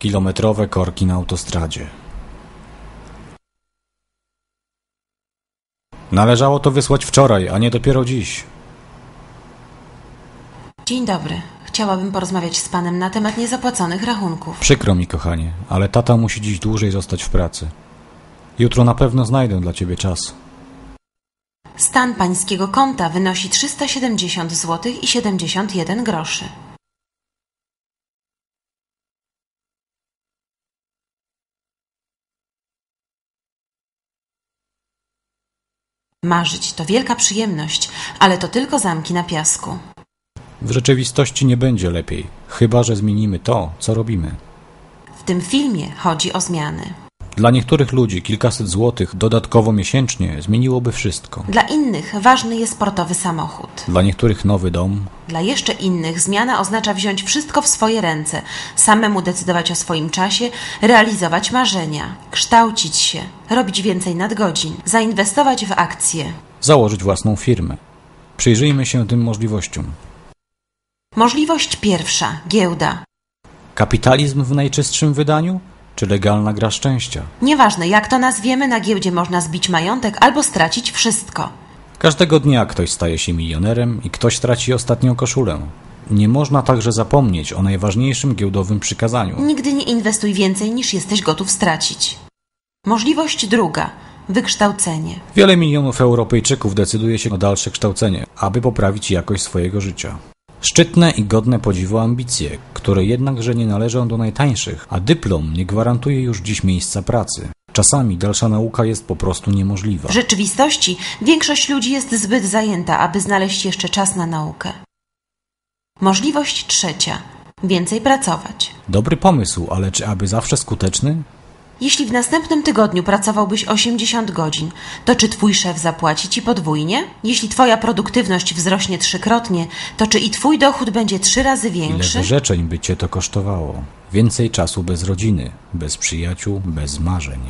Kilometrowe korki na autostradzie. Należało to wysłać wczoraj, a nie dopiero dziś. Dzień dobry. Chciałabym porozmawiać z panem na temat niezapłaconych rachunków. Przykro mi, kochanie, ale tata musi dziś dłużej zostać w pracy. Jutro na pewno znajdę dla ciebie czas. Stan pańskiego konta wynosi 370 zł i 71 groszy. Marzyć to wielka przyjemność, ale to tylko zamki na piasku. W rzeczywistości nie będzie lepiej, chyba że zmienimy to, co robimy. W tym filmie chodzi o zmiany. Dla niektórych ludzi kilkaset złotych dodatkowo miesięcznie zmieniłoby wszystko. Dla innych ważny jest sportowy samochód. Dla niektórych nowy dom, Dla jeszcze innych zmiana oznacza wziąć wszystko w swoje ręce, samemu decydować o swoim czasie, realizować marzenia, kształcić się, robić więcej nadgodzin, zainwestować w akcje. założyć własną firmę. Przyjrzyjmy się tym możliwościom. Możliwość pierwsza giełda. Kapitalizm w najczystszym wydaniu, czy legalna gra szczęścia? Nieważne jak to nazwiemy, na giełdzie można zbić majątek albo stracić wszystko. Każdego dnia ktoś staje się milionerem i ktoś traci ostatnią koszulę. Nie można także zapomnieć o najważniejszym giełdowym przykazaniu. Nigdy nie inwestuj więcej niż jesteś gotów stracić. Możliwość druga wykształcenie. Wiele milionów Europejczyków decyduje się o dalsze kształcenie, aby poprawić jakość swojego życia. Szczytne i godne podziwu ambicje, które jednakże nie należą do najtańszych, a dyplom nie gwarantuje już dziś miejsca pracy. Czasami dalsza nauka jest po prostu niemożliwa. W rzeczywistości większość ludzi jest zbyt zajęta, aby znaleźć jeszcze czas na naukę. Możliwość trzecia. Więcej pracować. Dobry pomysł, ale czy aby zawsze skuteczny? Jeśli w następnym tygodniu pracowałbyś 80 godzin, to czy twój szef zapłaci ci podwójnie? Jeśli twoja produktywność wzrośnie trzykrotnie, to czy i twój dochód będzie trzy razy Ile większy? wyrzeczeń by cię to kosztowało? Więcej czasu bez rodziny, bez przyjaciół, bez marzeń.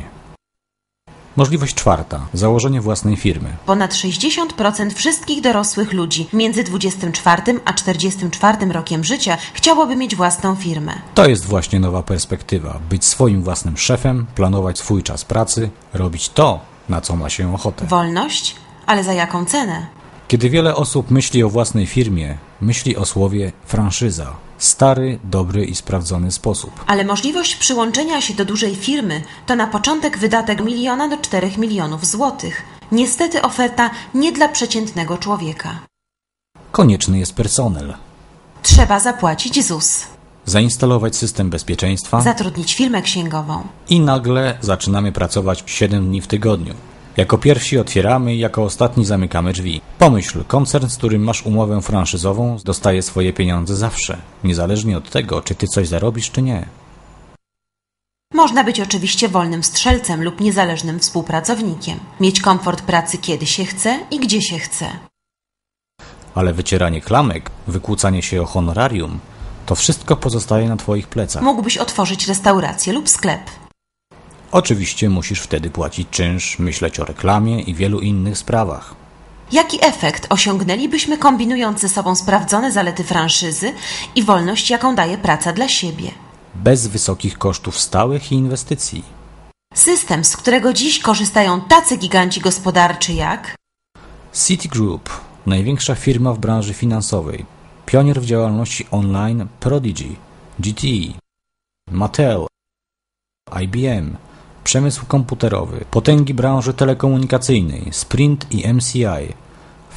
Możliwość czwarta. Założenie własnej firmy. Ponad 60% wszystkich dorosłych ludzi między 24 a 44 rokiem życia chciałoby mieć własną firmę. To jest właśnie nowa perspektywa. Być swoim własnym szefem, planować swój czas pracy, robić to, na co ma się ochotę. Wolność? Ale za jaką cenę? Kiedy wiele osób myśli o własnej firmie, myśli o słowie franszyza. Stary, dobry i sprawdzony sposób. Ale możliwość przyłączenia się do dużej firmy to na początek wydatek miliona do 4 milionów złotych. Niestety oferta nie dla przeciętnego człowieka. Konieczny jest personel. Trzeba zapłacić ZUS, Zainstalować system bezpieczeństwa zatrudnić firmę księgową. i nagle zaczynamy pracować 7 dni w tygodniu. Jako pierwsi otwieramy i jako ostatni zamykamy drzwi. Pomyśl, koncern, z którym masz umowę franszyzową, dostaje swoje pieniądze zawsze, niezależnie od tego, czy ty coś zarobisz, czy nie. Można być oczywiście wolnym strzelcem lub niezależnym współpracownikiem. Mieć komfort pracy kiedy się chce i gdzie się chce. Ale wycieranie klamek, wykłócanie się o honorarium, to wszystko pozostaje na twoich plecach. Mógłbyś otworzyć restaurację lub sklep. Oczywiście musisz wtedy płacić czynsz, myśleć o reklamie i wielu innych sprawach. Jaki efekt osiągnęlibyśmy kombinując ze sobą sprawdzone zalety franszyzy i wolność, jaką daje praca dla siebie? Bez wysokich kosztów stałych i inwestycji. System, z którego dziś korzystają tacy giganci gospodarczy jak Citigroup, największa firma w branży finansowej, pionier w działalności online Prodigy, GTE, Mattel, IBM, przemysł komputerowy, potęgi branży telekomunikacyjnej, Sprint i MCI,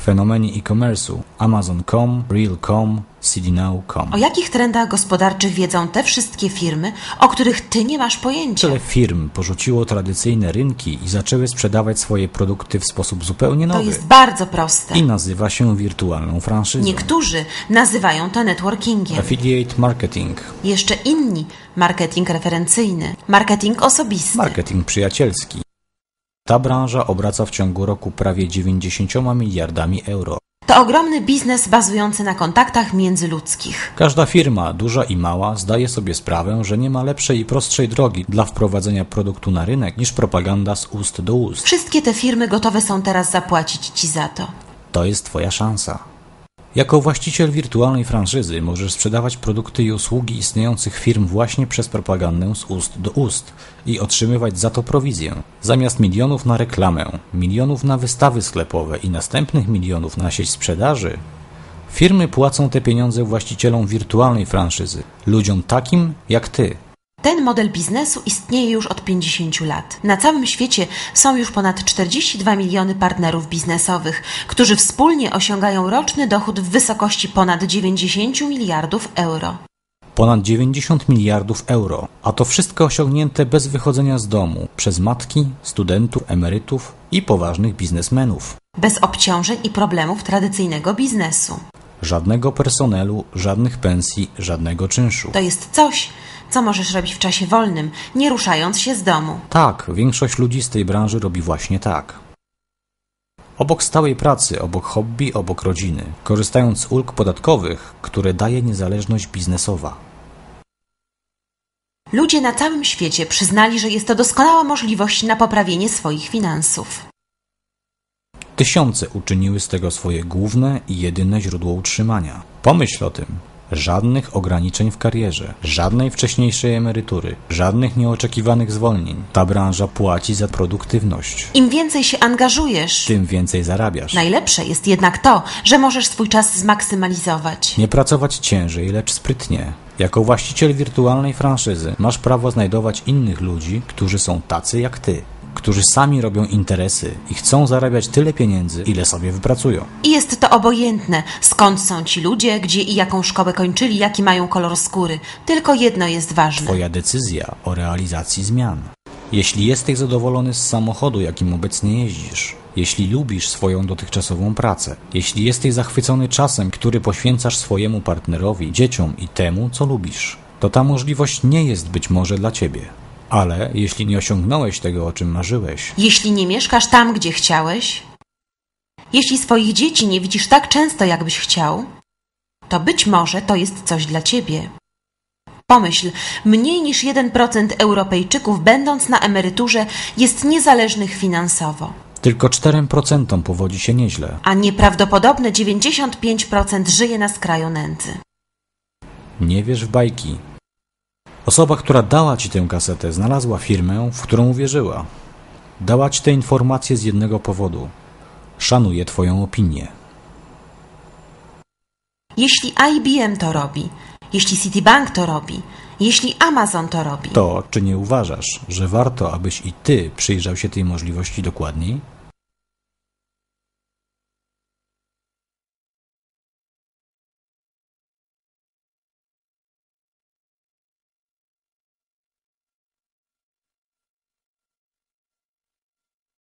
fenomeny e-commerce'u, Amazon.com, Real.com, CDNow.com. o jakich trendach gospodarczych wiedzą te wszystkie firmy, o których ty nie masz pojęcia. Tyle firm porzuciło tradycyjne rynki i zaczęły sprzedawać swoje produkty w sposób zupełnie To nowy. jest bardzo proste. I nazywa się wirtualną franszyzą. Niektórzy nazywają to networkingiem. Affiliate marketing, Jeszcze inni marketing referencyjny, marketing osobisty. marketing przyjacielski. Ta branża obraca w ciągu roku prawie 90 miliardami euro. To ogromny biznes bazujący na kontaktach międzyludzkich. Każda firma, duża i mała, zdaje sobie sprawę, że nie ma lepszej i prostszej drogi dla wprowadzenia produktu na rynek niż propaganda z ust do ust. Wszystkie te firmy gotowe są teraz zapłacić ci za to. To jest Twoja szansa. Jako właściciel wirtualnej franszyzy możesz sprzedawać produkty i usługi istniejących firm właśnie przez propagandę z ust do ust i otrzymywać za to prowizję. Zamiast milionów na reklamę, milionów na wystawy sklepowe i następnych milionów na sieć sprzedaży, firmy płacą te pieniądze właścicielom wirtualnej franszyzy, ludziom takim jak ty. Ten model biznesu istnieje już od 50 lat. Na całym świecie są już ponad 42 miliony partnerów biznesowych, którzy wspólnie osiągają roczny dochód w wysokości ponad 90 miliardów euro. Ponad 90 miliardów euro, a to wszystko osiągnięte bez wychodzenia z domu przez matki, studentów, emerytów i poważnych biznesmenów. Bez obciążeń i problemów tradycyjnego biznesu. Żadnego personelu, żadnych pensji, żadnego czynszu. To jest coś, co możesz robić w czasie wolnym, nie ruszając się z domu. Tak, większość ludzi z tej branży robi właśnie tak. Obok stałej pracy, obok hobby, obok rodziny, korzystając z ulg podatkowych, które daje niezależność biznesowa. Ludzie na całym świecie przyznali, że jest to doskonała możliwość na poprawienie swoich finansów. Tysiące uczyniły z tego swoje główne i jedyne źródło utrzymania. Pomyśl o tym. Żadnych ograniczeń w karierze, żadnej wcześniejszej emerytury, żadnych nieoczekiwanych zwolnień. Ta branża płaci za produktywność. Im więcej się angażujesz, Tym więcej zarabiasz. najlepsze jest jednak to, że możesz swój czas zmaksymalizować. Nie pracować ciężej, lecz sprytnie. Jako właściciel wirtualnej franszyzy masz prawo znajdować innych ludzi, którzy są tacy jak ty, którzy sami robią interesy i chcą zarabiać tyle pieniędzy, ile sobie wypracują. I jest to obojętne, skąd są ci ludzie, gdzie i jaką szkołę kończyli, jaki mają kolor skóry. Tylko jedno jest ważne. Twoja decyzja o realizacji zmian. Jeśli jesteś zadowolony z samochodu, jakim obecnie jeździsz, jeśli lubisz swoją dotychczasową pracę, jeśli jesteś zachwycony czasem, który poświęcasz swojemu partnerowi, dzieciom i temu, co lubisz, to ta możliwość nie jest być może dla ciebie. Ale jeśli nie osiągnąłeś tego, o czym marzyłeś, Jeśli nie mieszkasz tam, gdzie chciałeś, jeśli swoich dzieci nie widzisz tak często, jakbyś chciał, to być może to jest coś dla ciebie. Pomyśl, mniej niż 1% Europejczyków, będąc na emeryturze, jest niezależnych finansowo, tylko 4% powodzi się nieźle. a nieprawdopodobne 95% żyje na skraju nędzy. Nie wierz w bajki. Osoba, która dała ci tę kasetę, znalazła firmę, w którą uwierzyła. Dała ci te informacje z jednego powodu. Szanuje twoją opinię. Jeśli IBM to robi, jeśli Citibank to robi, jeśli Amazon to robi, To, czy nie uważasz, że warto, abyś i ty przyjrzał się tej możliwości dokładniej?